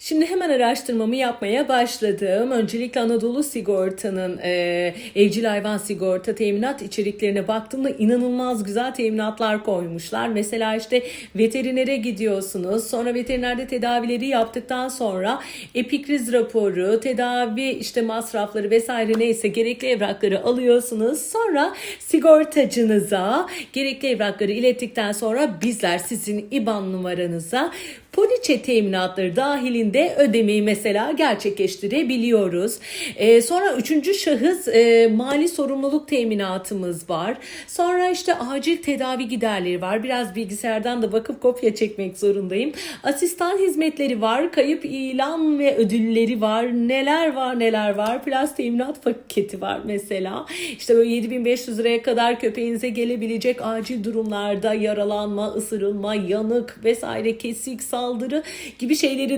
Şimdi hemen araştırmamı yapmaya başladım. Öncelikle Anadolu Sigorta'nın e, evcil hayvan sigorta teminat içeriklerine baktığımda inanılmaz güzel teminatlar koymuşlar. Mesela işte veterinere gidiyorsunuz. Sonra veterinerde tedavileri yaptıktan sonra epikriz raporu, tedavi işte masrafları vesaire neyse gerekli evrakları alıyorsunuz. Sonra sigortacınıza gerekli evrakları ilettikten sonra bizler sizin IBAN numaranıza poliçe teminatları dahilinde ödemeyi mesela gerçekleştirebiliyoruz. Ee, sonra üçüncü şahıs e, mali sorumluluk teminatımız var. Sonra işte acil tedavi giderleri var. Biraz bilgisayardan da bakıp kopya çekmek zorundayım. Asistan hizmetleri var. Kayıp ilan ve ödülleri var. Neler var neler var. Plus teminat paketi var mesela. İşte böyle 7500 liraya kadar köpeğinize gelebilecek acil durumlarda yaralanma, ısırılma, yanık vesaire kesik, saldırı gibi şeyleri de